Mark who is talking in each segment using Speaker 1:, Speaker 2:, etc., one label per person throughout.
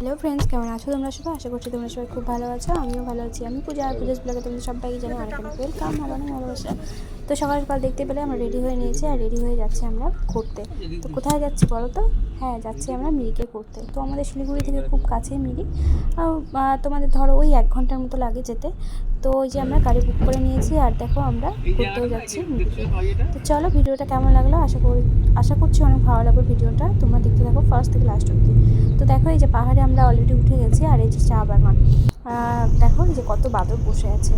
Speaker 1: Hello friends কেমন আছো তোমরা সবাই? আশা করছি তোমরা সবাই খুব ভালো আছো আমিও ভালো আছি। আমি পূজা আর পূজাস ব্লগে তোমাদের সবাইকে জানি অনেক অনেক ওয়েলকাম আমার অনেক ভালোবাসা। তো সকাল সকাল দেখতে পেলে আমরা রেডি হয়ে নিয়েছি আর রেডি হয়ে যাচ্ছি আমরা ঘুরতে। তো কোথায় যাচ্ছি বলো তো? হ্যাঁ যাচ্ছি আমরা মিরিকে ঘুরতে। তো আমাদের শিলিগুড়ি থেকে খুব কাছেই আহ, তোমাদের ধরো ওই এক ঘণ্টার মতো লাগে যেতে। তো ওই যে আমরা গাড়ি বুক করে নিয়েছি আর দেখো আমরা ঘুরতেও যাচ্ছি মিরিকে। তো চলো ভিডিওটা কেমন লাগল? আশা করি আশা করছি অনেক ভালো লাগবে ভিডিওটা। তোমরা ফার্স্ট থেকে লাস্ট অবধি। তো দেখো এই যে পাহাড়ে আমরা অলরেডি উঠে গেছি আর এই যে চা বাগান। দেখো যে কত বাদর বসে আছে।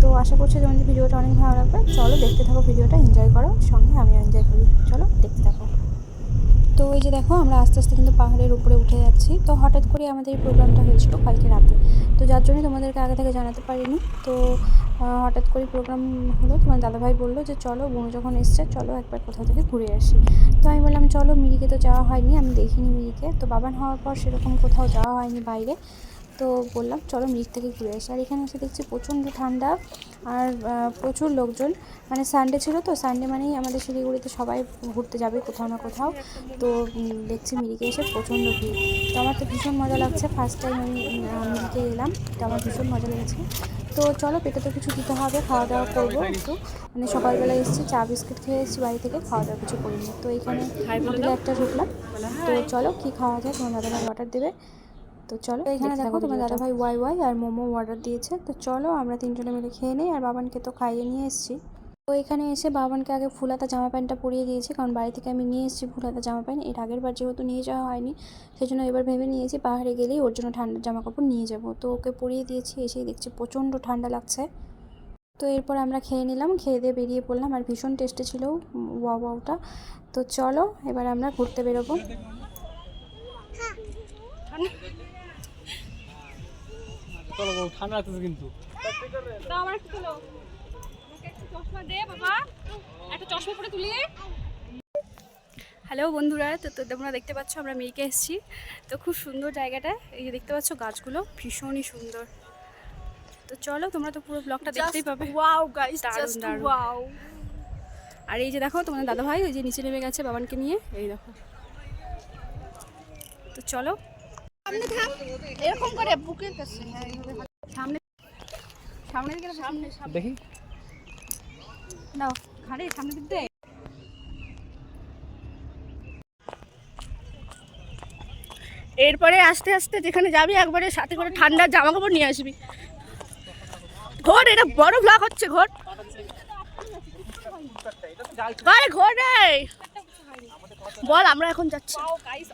Speaker 1: তো আশা করছি তোমাদের ভিডিওটা অনেক ভালো লাগবে। চলো দেখতে থাকো, ভিডিওটা এনজয় করো। সঙ্গে আমিও এনজয় করি। চলো দেখতে থাকো। তো এই যে দেখো, আমরা আস্তে আস্তে কিন্তু পাহাড়ের উপরে উঠে যাচ্ছি। তো হঠাৎ করে আমাদের এই প্রোগ্রামটা হয়েছিল কালকে রাতে। তো যার জন্য তোমাদেরকে আগে থেকে জানাতে পারিনি। তো হঠাৎ করে প্রোগ্রাম হলো, তোমার দাদাভাই বলল যে, চলো, বোন যখন এসছে, চলো একবার কোথাও থেকে ঘুরে আসি। তো আমি বললাম, চলো, মিরিকে তো যাওয়া হয়নি, আমি দেখিনি মিরিকে। তো বাবান হওয়ার পর সেরকম কোথাও যাওয়া হয়নি বাইরে। তো বললাম, চলো, মিরিক থেকে ঘুরে আসি। আর এখানে এসে দেখছি প্রচণ্ড ঠান্ডা আর প্রচুর লোকজন। মানে সানডে ছিল তো সানডে মানেই আমাদের শিলিগুড়িতে সবাই ঘুরতে যাবে কোথাও না কোথাও। তো দেখছি মিরিকে এসে প্রচণ্ড ভিড়। তো আমার তো ভীষণ মজা লাগছে। ফার্স্ট টাইম আমি মিরিকে এলাম। তো আমার ভীষণ মজা লেগেছে। তো চলো পেটে তো কিছু দিতে হবে খাওয়া দাওয়া করব একটু। মানে সকালবেলা এসেছি চা বিস্কিট খেয়ে এসেছি বাড়ি থেকে খাওয়া দাওয়া কিছু করিনি। তো এখানে হোটেলে একটা ঢুকলাম। তো চলো কি খাওয়া যায়? তোমার দাদাভাই অর্ডার দেবে। তো চলো এখানে দেখো তোমার দাদাভাই ওয়াই ওয়াই আর মোমো অর্ডার দিয়েছে। তো চলো আমরা তিনজনে মিলে খেয়ে নিই আর বাবানকে তো খাইয়ে নিয়ে এসেছি। তো এখানে এসে বাবানকে আগে ফুলাতা জামা প্যান্টটা পরিয়ে দিয়েছি কারণ বাড়ি থেকে আমি নিয়ে এসেছি ফুলাতা জামা প্যান্ট। এর আগের বার যেহেতু নিয়ে যাওয়া হয়নি সেই জন্য এবার ভেবে নিয়েছি পাহাড়ে গেলেই ওর জন্য ঠান্ডার জামা কাপড় নিয়ে যাব। তো ওকে পরিয়ে দিয়েছি এসেই দেখছি প্রচণ্ড ঠান্ডা লাগছে। তো এরপর আমরা খেয়ে নিলাম খেয়ে দিয়ে বেরিয়ে পড়লাম আর ভীষণ টেস্টে ছিল ওয়া ওয়াওটা। তো চলো এবার আমরা ঘুরতে বেরোবো।
Speaker 2: ঠান্ডা লাগতেছে কিন্তু
Speaker 3: দাও আমার একটু তোলো আমাকে একটু চশমা দে বাবা। একটা চশমা পরে তুলি। হ্যালো বন্ধুরা তো তো তোমরা দেখতে পাচ্ছ আমরা মেয়েকে এসেছি। তো খুব সুন্দর জায়গাটা এই যে দেখতে পাচ্ছ গাছগুলো ভীষণই সুন্দর। তো চলো তোমরা তো পুরো ব্লগটা দেখতেই পাবে।
Speaker 4: ওয়াও গাইস
Speaker 3: দারুণ,
Speaker 4: জাস্ট ওয়াও
Speaker 3: আর এই যে দেখো তোমাদের দাদা ভাই ওই যে নিচে নেমে গেছে বাবানকে নিয়ে এই দেখো। তো চলো।
Speaker 4: এরকম করে বুকের কাছে হ্যাঁ
Speaker 3: সামনে সামনে সামনে
Speaker 2: দেখি।
Speaker 3: দাও ঘাড়ে সামনে দিক দে
Speaker 4: এরপরে আস্তে আস্তে যেখানে যাবি একবারে সাথে করে ঠান্ডা জামা কাপড় নিয়ে আসবি। ঘোর এটা বড় ব্লগ হচ্ছে ঘোর। আরে ঘোর রে! বল আমরা এখন যাচ্ছি।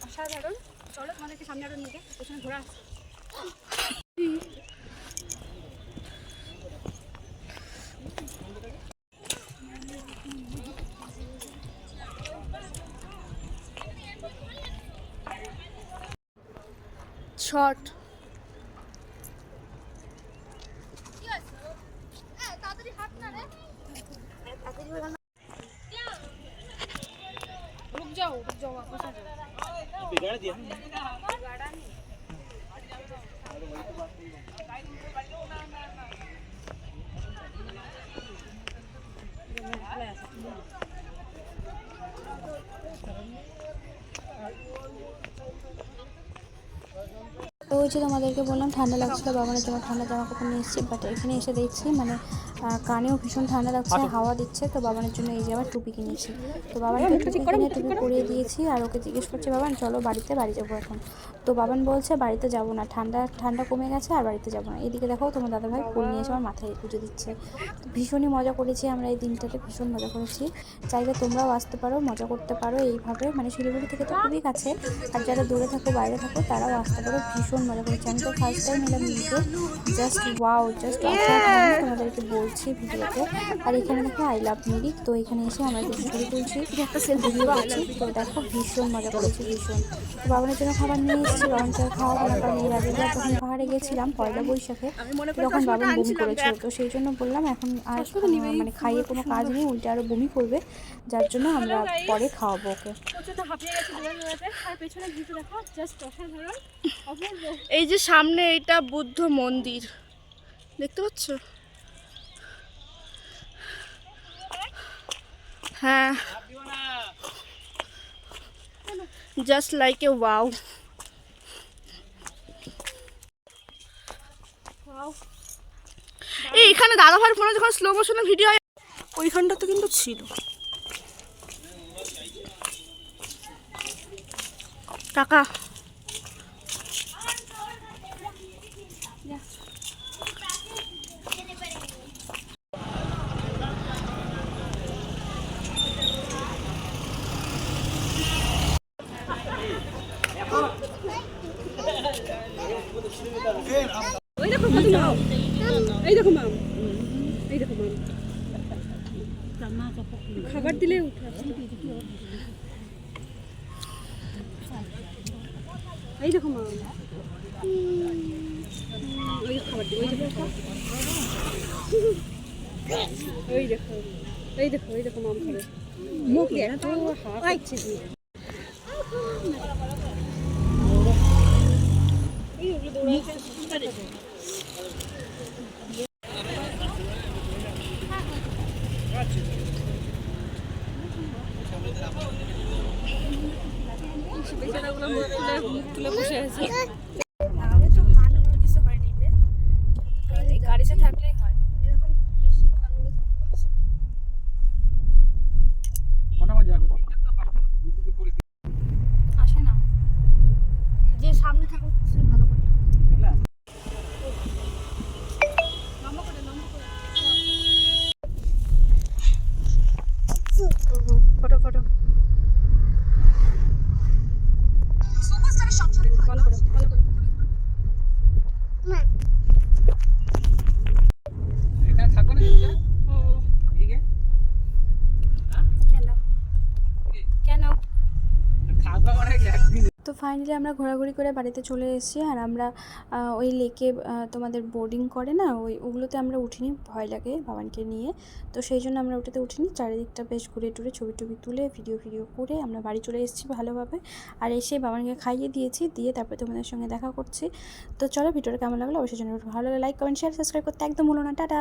Speaker 3: অসাধারণ। চলো তোমাদেরকে সামনে আরও নিয়ে পেছনে ঘোরা।
Speaker 4: শর্ট
Speaker 3: रुक जाओ रुक जाओ वापस आ जाओ
Speaker 1: তো ওই যে তোমাদেরকে বললাম, ঠান্ডা লাগছিল বাবা জন্য ঠান্ডা জামা কাপড় নিয়ে এসেছি বাট এখানে এসে দেখছি মানে কানেও ভীষণ ঠান্ডা লাগছে হাওয়া দিচ্ছে তো বাবানের জন্য এই যে আবার টুপি কিনেছি। তো বাবানকে টুপি কিনে টুপি পরিয়ে দিয়েছি আর ওকে জিজ্ঞেস করছে বাবান চলো বাড়িতে বাড়ি যাব এখন। তো বাবান বলছে বাড়িতে যাব না ঠান্ডা ঠান্ডা কমে গেছে আর বাড়িতে যাব না। এদিকে দেখো তোমার দাদাভাই ফুল নিয়ে এসে আমার মাথায় পুজো দিচ্ছে। তো ভীষণই মজা করেছি আমরা এই দিনটাতে ভীষণ মজা করেছি। চাইলে তোমরাও আসতে পারো মজা করতে পারো এইভাবে। মানে শিলিগুড়ি থেকে তো খুবই কাছে আর যারা দূরে থাকো বাইরে থাকো তারাও আসতে পারো। ভীষণ মজা করেছি। আমি তো ফার্স্ট টাইম এলাম জাস্ট ওয়াও জাস্ট তোমাদেরকে বলছি। ভিডিওতে। আর এখানে দেখো আই লাভ মিরিক তো এখানে এসে আমরা কিছু ছবি তুলছি একটা সেলফি ভিডিও করছি তো দেখো ভীষণ মজা করেছি ভীষণ। তো বাবানের জন্য খাবার নিয়ে এসেছি বাবানকে খাওয়া দাওয়া কারণ এর আগে যখন পাহাড়ে গেছিলাম পয়লা বৈশাখে তখন বাবান বমি করেছিল। তো সেই জন্য বললাম এখন আর মানে খাইয়ে কোনো কাজ নেই উল্টে আরও বমি করবে যার জন্য আমরা পরে খাওয়াবো ওকে।
Speaker 4: এই যে সামনে এটা বুদ্ধ মন্দির দেখতে পাচ্ছ? হ্যাঁ। জাস্ট লাইক এ ওয়াও এই এখানে দাদা ভাই ফোনে যখন স্লো মোশনে ভিডিও হয় ওইখানটা তো কিন্তু ছিল। টাকা
Speaker 3: এই দেখো মাম এই দেখো মাম খাবার দিলে উঠে। এই দেখো মাম খাবার দিলে ওই দেখো, এই দেখো এই দেখো মাম খাবে মুখ এত হাওয়া খাচ্ছে। বেচারাগুলো মুখ তুলে বসে আছে গাড়িতে থাকলেই হয়
Speaker 2: কটা বাজে এখন তিনটে তো পাঁচটা দুটো বলি
Speaker 3: আসে না
Speaker 4: যে সামনে থাকো সে ভালো করে
Speaker 2: বুঝলা
Speaker 3: ফটো ফটো বন্ধ করো বন্ধ করো
Speaker 2: এখানে থাকো না এদিকে? এদিকে?
Speaker 3: কেন কেন
Speaker 2: থাকবা মানে একদিন
Speaker 1: তো ফাইনালি আমরা ঘোরাঘুরি করে বাড়িতে চলে এসেছি আর আমরা ওই লেকে তোমাদের বোর্ডিং করে না, ওই, ওগুলোতে আমরা উঠিনি, ভয় লাগে বাবানকে নিয়ে। তো সেই জন্য আমরা ওটাতে উঠিনি, চারিদিকটা বেশ ঘুরে টুরে ছবি টবি তুলে ভিডিও ভিডিও করে আমরা বাড়ি চলে এসেছি ভালোভাবে। আর এসে বাবানকে খাইয়ে দিয়েছি, দিয়ে তারপরে তোমাদের সঙ্গে দেখা করছি। তো চলো ভিডিওটা কেমন লাগল অবশ্যই জন্য ভালো লাইক কমেন্ট শেয়ার সাবস্ক্রাইব করতে একদম হলো না। টাটা!